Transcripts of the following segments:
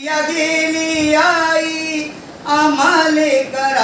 या गेली आई आम्हाले कर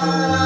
la